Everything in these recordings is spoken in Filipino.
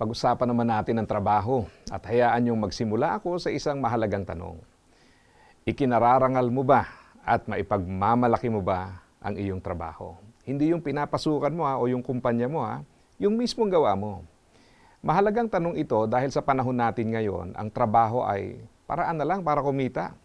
Pag-usapan naman natin ang trabaho at hayaan niyong magsimula ako sa isang mahalagang tanong. Ikinararangal mo ba at maipagmamalaki mo ba ang iyong trabaho? Hindi yung pinapasukan mo ha, o yung kumpanya mo ha, yung mismong gawa mo. Mahalagang tanong ito dahil sa panahon natin ngayon, ang trabaho ay paraan na lang para kumita.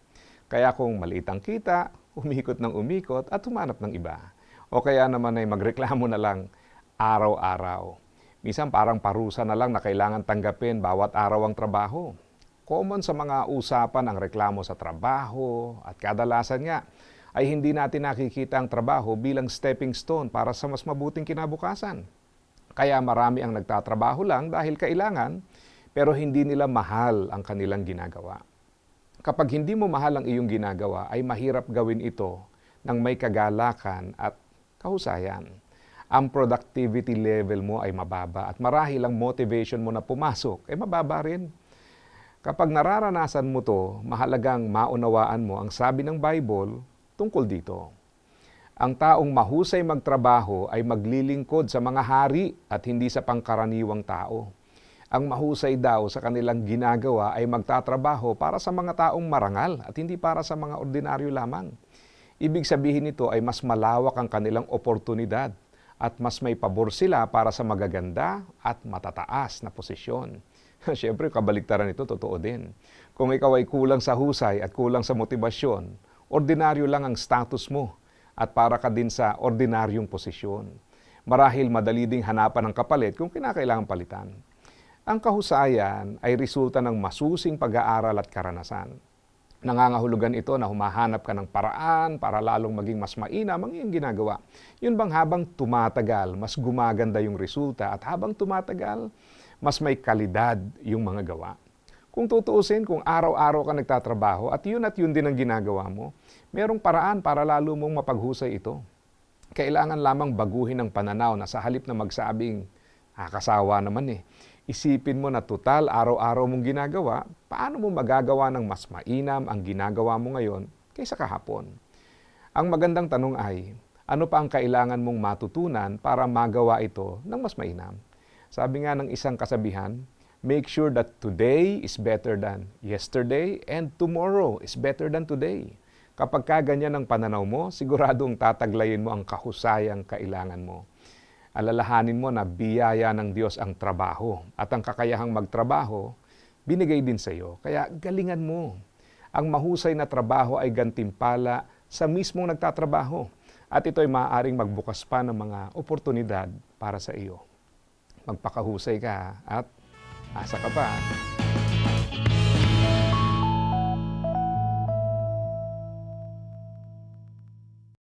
Kaya kung maliit ang kita, umikot ng umikot at humanap ng iba. O kaya naman ay magreklamo na lang araw-araw. Minsan parang parusa na lang na kailangan tanggapin bawat araw ang trabaho. Common sa mga usapan ang reklamo sa trabaho at kadalasan nga ay hindi natin nakikita ang trabaho bilang stepping stone para sa mas mabuting kinabukasan. Kaya marami ang nagtatrabaho lang dahil kailangan pero hindi nila mahal ang kanilang ginagawa. Kapag hindi mo mahal ang iyong ginagawa ay mahirap gawin ito ng may kagalakan at kahusayan ang productivity level mo ay mababa at marahil ang motivation mo na pumasok ay mababa rin. Kapag nararanasan mo to, mahalagang maunawaan mo ang sabi ng Bible tungkol dito. Ang taong mahusay magtrabaho ay maglilingkod sa mga hari at hindi sa pangkaraniwang tao. Ang mahusay daw sa kanilang ginagawa ay magtatrabaho para sa mga taong marangal at hindi para sa mga ordinaryo lamang. Ibig sabihin nito ay mas malawak ang kanilang oportunidad at mas may pabor sila para sa magaganda at matataas na posisyon. Siyempre, kabaliktaran ito, totoo din. Kung ikaw ay kulang sa husay at kulang sa motibasyon, ordinaryo lang ang status mo at para ka din sa ordinaryong posisyon. Marahil madali ding hanapan ng kapalit kung kinakailangan palitan. Ang kahusayan ay resulta ng masusing pag-aaral at karanasan. Nangangahulugan ito na humahanap ka ng paraan para lalong maging mas mainam ang iyong ginagawa. Yun bang habang tumatagal, mas gumaganda yung resulta at habang tumatagal, mas may kalidad yung mga gawa. Kung tutuusin, kung araw-araw ka nagtatrabaho at yun at yun din ang ginagawa mo, merong paraan para lalo mong mapaghusay ito. Kailangan lamang baguhin ang pananaw na sa halip na magsabing, akasawa naman eh, isipin mo na total araw-araw mong ginagawa, paano mo magagawa ng mas mainam ang ginagawa mo ngayon kaysa kahapon? Ang magandang tanong ay, ano pa ang kailangan mong matutunan para magawa ito ng mas mainam? Sabi nga ng isang kasabihan, make sure that today is better than yesterday and tomorrow is better than today. Kapag ka ganyan ang pananaw mo, siguradong tataglayin mo ang kahusayang kailangan mo alalahanin mo na biyaya ng Diyos ang trabaho at ang kakayahang magtrabaho, binigay din sa iyo. Kaya galingan mo. Ang mahusay na trabaho ay gantimpala sa mismong nagtatrabaho at ito ay maaaring magbukas pa ng mga oportunidad para sa iyo. Magpakahusay ka at asa ka pa.